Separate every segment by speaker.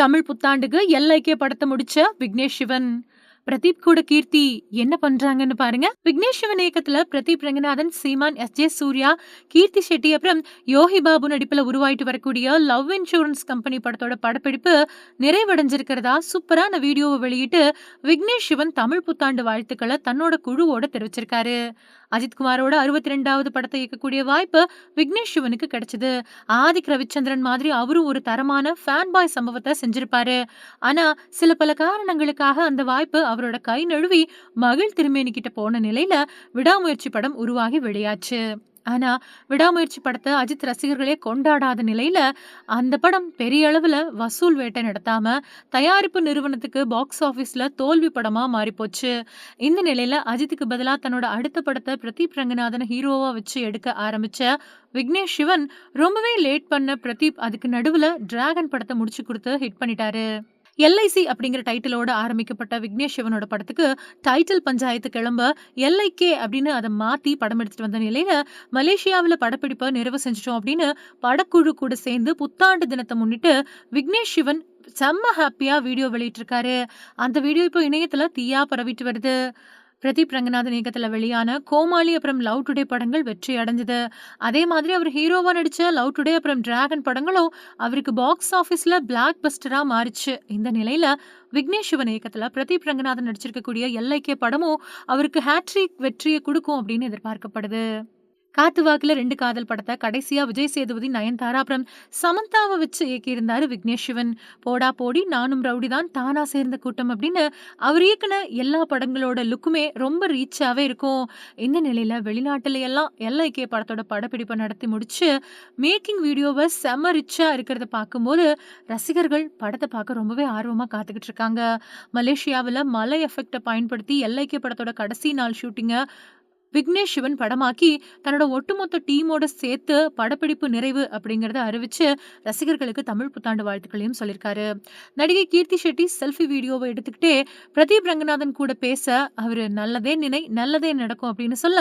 Speaker 1: தமிழ் புத்தாண்டுக்கு எல்ஐகே படத்தை முடிச்ச விக்னேஷ் சிவன். பிரதீப் கூட கீர்த்தி என்ன பண்றாங்கன்னு பாருங்க. விக்னேஷ் சிவன் இயக்கத்துல பிரதீப் ரங்கநாதன் சீமான் எஸ் ஜே சூர்யா கீர்த்தி ஷெட்டி அப்புறம் யோகி பாபு நடிப்புல உருவாயிட்டு வரக்கூடிய லவ் இன்சூரன்ஸ் கம்பெனி படத்தோட படப்பிடிப்பு நிறைவடைஞ்சிருக்கிறதா சூப்பரான வீடியோவை வெளியிட்டு விக்னேஷ் சிவன் தமிழ் புத்தாண்டு வாழ்த்துக்களை தன்னோட குழுவோட தெரிவிச்சிருக்காரு. அஜித் குமாரோட அறுபத்தி ரெண்டாவது படத்தை இயக்கக்கூடிய வாய்ப்பு விக்னேஷ் சிவனுக்கு கிடைச்சது. ஆதிக் ரவிச்சந்திரன் மாதிரி அவரும் ஒரு தரமான ஃபேன் பாய் சம்பவத்தை செஞ்சிருப்பாரு. ஆனா சில பல காரணங்களுக்காக அந்த வாய்ப்பு அவரோட கை நழுவி மகிழ் திருமேனி கிட்ட போன நிலையில விடாமுயற்சி படம் உருவாகி வெளியாச்சு. ஆனா விடாமுயற்சி படத்தை அஜித் ரசிகர்களே கொண்டாடாத நிலையில அந்த படம் பெரிய அளவுல வசூல் வேட்டை நடத்தாம தயாரிப்பு நிறுவனத்துக்கு பாக்ஸ் ஆபீஸ்ல தோல்வி படமா மாறிப்போச்சு. இந்த நிலையில அஜித்துக்கு பதிலா தன்னோட அடுத்த படத்தை பிரதீப் ரங்கநாதன் ஹீரோவா வச்சு எடுக்க ஆரம்பிச்ச விக்னேஷ் சிவன் ரொம்பவே லேட் பண்ண பிரதீப் அதுக்கு நடுவுல டிராகன் படத்தை முடிச்சு கொடுத்து ஹிட் பண்ணிட்டாரு. எல்ஐசி அப்படிங்கிற டைட்டிலோட ஆரம்பிக்கப்பட்ட விக்னேஷ் சிவனோட படத்துக்கு டைட்டில் பஞ்சாயத்து கிளம்ப எல்ஐகே அப்படின்னு அதை மாத்தி படம் எடுத்துட்டு வந்த நிலையில மலேசியாவில் படப்பிடிப்பை நிறைவு செஞ்சிட்டோம் அப்படின்னு படக்குழு கூட சேர்ந்து புத்தாண்டு தினத்தை முன்னிட்டு விக்னேஷ் சிவன் செம்ம ஹாப்பியா வீடியோ வெளியிட்டிருக்காரு. அந்த வீடியோ இப்போ இணையத்தில் தீயா பரவிட்டு வருது. பிரதீப் ரங்கநாதன் இயக்கத்தில் வெளியான கோமாளி அப்புறம் லவ் டுடே படங்கள் வெற்றி அடைஞ்சது. அதே மாதிரி அவர் ஹீரோவாக நடித்த லவ் டுடே அப்புறம் டிராகன் படங்களும் அவருக்கு பாக்ஸ் ஆஃபீஸில் பிளாக் பஸ்டராக மாறிச்சு. இந்த நிலையில் விக்னேஷ் சிவன் இயக்கத்தில் பிரதீப் ரங்கநாதன் நடிச்சிருக்கக்கூடிய எல்ஐகே படமும் அவருக்கு ஹேட்ரிக் வெற்றியை கொடுக்கும் அப்படின்னு எதிர்பார்க்கப்படுது. காத்து வாக்குல ரெண்டு காதல் படத்தை கடைசியா விஜய் சேதுபதி நயன்தாரா அப்புறம் சமந்தாவை வச்சு இயக்கியிருந்தாரு விக்னேஷ் சிவன். போடா போடி நானும் ரவுடி தான் தானா சேர்ந்த கூட்டம் அப்படின்னு அவர் இயக்குன எல்லா படங்களோட லுக்குமே ரொம்ப ரீச்சாவே இருக்கும். இந்த நிலையில வெளிநாட்டுல எல்லாம் எல்ஐகே படத்தோட படப்பிடிப்பை நடத்தி முடிச்சு மேக்கிங் வீடியோவை செம ரிச்சா இருக்கிறத பார்க்கும்போது ரசிகர்கள் படத்தை பார்க்க ரொம்பவே ஆர்வமா காத்துக்கிட்டு இருக்காங்க. மலேசியாவில் மலை எஃபெக்டை பயன்படுத்தி எல்ஐகே படத்தோட கடைசி நாள் ஷூட்டிங்கை விக்னேஷ் சிவன் படமாக்கி தன்னோட ஒட்டுமொத்த டீமோட சேர்த்து படப்பிடிப்பு நிறைவு அப்படிங்கிறத அறிவிச்சு ரசிகர்களுக்கு தமிழ் புத்தாண்டு வாழ்த்துக்களையும் சொல்லியிருக்காரு. நடிகை கீர்த்தி ஷெட்டி செல்ஃபி வீடியோவை எடுத்துக்கிட்டே பிரதீப் ரங்கநாதன் கூட பேச அவரு நல்லதே நினை நல்லதே நடக்கும் அப்படின்னு சொல்ல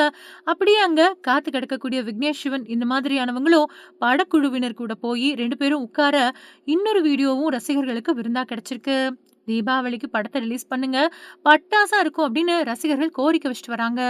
Speaker 1: அப்படியே அங்க காத்து கிடக்கக்கூடிய விக்னேஷ் சிவன் இந்த மாதிரியானவங்களும் படக்குழுவினர் கூட போய் ரெண்டு பேரும் உட்கார இன்னொரு வீடியோவும் ரசிகர்களுக்கு விருந்தா கிடைச்சிருக்கு. தீபாவளிக்கு படத்தை ரிலீஸ் பண்ணுங்க பட்டாசா இருக்கும் அப்படின்னு ரசிகர்கள் கோரிக்கை வச்சுட்டு வராங்க.